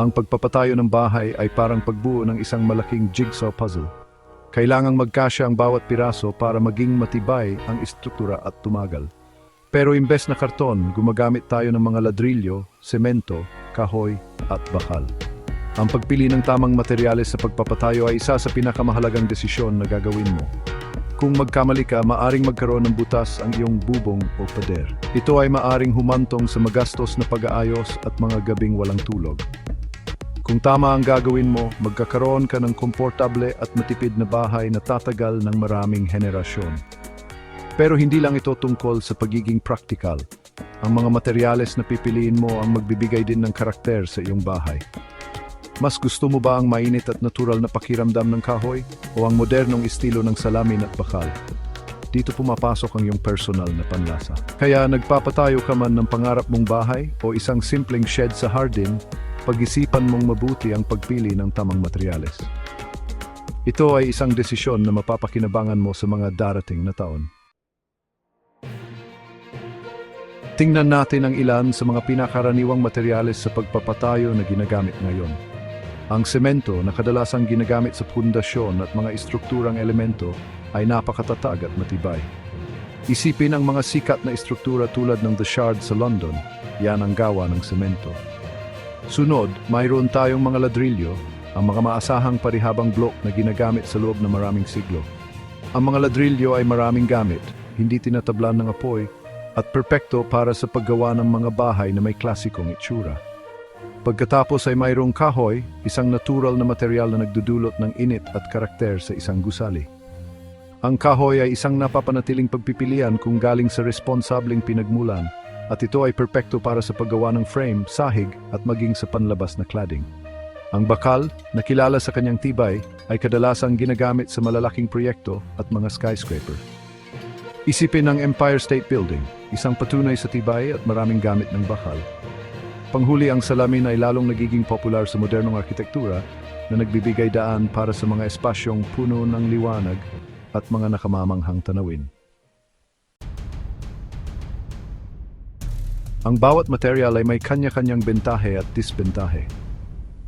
Ang pagpapatayo ng bahay ay parang pagbuo ng isang malaking jigsaw puzzle. Kailangang magkasya ang bawat piraso para maging matibay ang istruktura at tumagal. Pero imbes na karton, gumagamit tayo ng mga ladrilyo, semento, kahoy at bakal. Ang pagpili ng tamang materyales sa pagpapatayo ay isa sa pinakamahalagang desisyon na gagawin mo. Kung magkamali ka, maaring magkaroon ng butas ang iyong bubong o pader. Ito ay maaring humantong sa magastos na pag-aayos at mga gabing walang tulog. Kung tama ang gagawin mo, magkakaroon ka ng komportable at matipid na bahay na tatagal ng maraming henerasyon. Pero hindi lang ito tungkol sa pagiging practical. Ang mga materyales na pipiliin mo ang magbibigay din ng karakter sa iyong bahay. Mas gusto mo ba ang mainit at natural na pakiramdam ng kahoy o ang modernong estilo ng salamin at bakal? Dito pumapasok ang iyong personal na panlasa. Kaya nagpapatayo ka man ng pangarap mong bahay o isang simpleng shed sa hardin, pag-isipan mong mabuti ang pagpili ng tamang materyales. Ito ay isang desisyon na mapapakinabangan mo sa mga darating na taon. Tingnan natin ang ilan sa mga pinakaraniwang materyales sa pagpapatayo na ginagamit ngayon. Ang semento na kadalasang ginagamit sa pundasyon at mga istrukturang elemento ay napakatatag at matibay. Isipin ang mga sikat na istruktura tulad ng The Shard sa London, yan ang gawa ng semento. Sunod, mayroon tayong mga ladrilyo, ang mga maasahang parihabang blok na ginagamit sa loob ng maraming siglo. Ang mga ladrilyo ay maraming gamit, hindi tinatablan ng apoy, at perpekto para sa paggawa ng mga bahay na may klasikong itsura. Pagkatapos ay mayroong kahoy, isang natural na material na nagdudulot ng init at karakter sa isang gusali. Ang kahoy ay isang napapanatiling pagpipilian kung galing sa responsableng pinagmulan at ito ay perpekto para sa paggawa ng frame, sahig at maging sa panlabas na cladding. Ang bakal, na kilala sa kanyang tibay, ay kadalasang ginagamit sa malalaking proyekto at mga skyscraper. Isipin ang Empire State Building, isang patunay sa tibay at maraming gamit ng bakal. Panghuli ang salamin ay lalong nagiging popular sa modernong arkitektura na nagbibigay daan para sa mga espasyong puno ng liwanag at mga nakamamanghang tanawin. Ang bawat material ay may kanya-kanyang bentahe at disbentahe.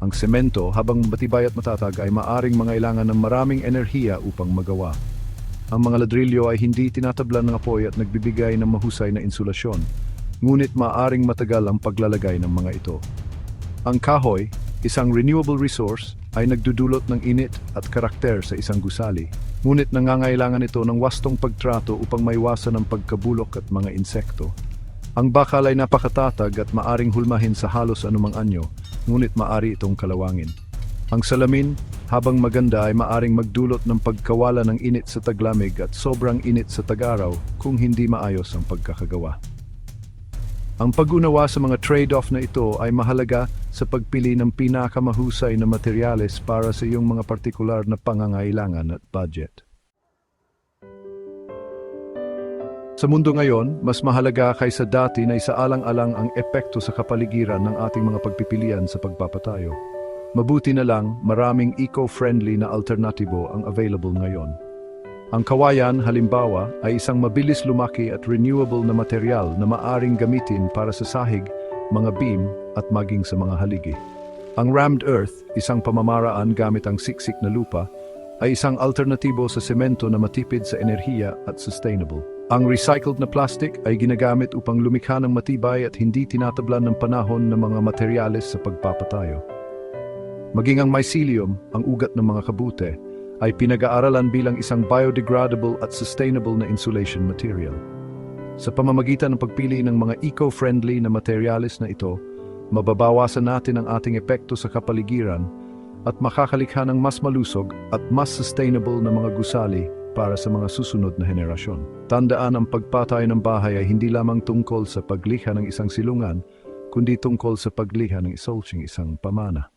Ang semento, habang matibay at matatag, ay maaring mangailangan ng maraming enerhiya upang magawa. Ang mga ladrilyo ay hindi tinatablan ng apoy at nagbibigay ng mahusay na insulasyon, ngunit maaring matagal ang paglalagay ng mga ito. Ang kahoy, isang renewable resource, ay nagdudulot ng init at karakter sa isang gusali, ngunit nangangailangan ito ng wastong pagtrato upang maiwasan ang pagkabulok at mga insekto. Ang bakal ay napakatatag at maaring hulmahin sa halos anumang anyo, ngunit maari itong kalawangin. Ang salamin, habang maganda ay maaring magdulot ng pagkawala ng init sa taglamig at sobrang init sa tag-araw kung hindi maayos ang pagkakagawa. Ang pag-unawa sa mga trade-off na ito ay mahalaga sa pagpili ng pinakamahusay na materyales para sa iyong mga partikular na pangangailangan at budget. Sa mundo ngayon, mas mahalaga kaysa dati na isaalang-alang ang epekto sa kapaligiran ng ating mga pagpipilian sa pagpapatayo. Mabuti na lang, maraming eco-friendly na alternatibo ang available ngayon. Ang kawayan, halimbawa, ay isang mabilis lumaki at renewable na material na maaring gamitin para sa sahig, mga beam at maging sa mga haligi. Ang rammed earth, isang pamamaraan gamit ang siksik na lupa, ay isang alternatibo sa semento na matipid sa enerhiya at sustainable. Ang recycled na plastic ay ginagamit upang lumikha ng matibay at hindi tinatablan ng panahon ng mga materyales sa pagpapatayo. Maging ang mycelium, ang ugat ng mga kabute, ay pinag-aaralan bilang isang biodegradable at sustainable na insulation material. Sa pamamagitan ng pagpili ng mga eco-friendly na materyales na ito, mababawasan natin ang ating epekto sa kapaligiran at makakalikha ng mas malusog at mas sustainable na mga gusali para sa mga susunod na henerasyon. Tandaan ang pagpatay ng bahay ay hindi lamang tungkol sa paglikha ng isang silungan, kundi tungkol sa paglikha ng isolching isang pamana.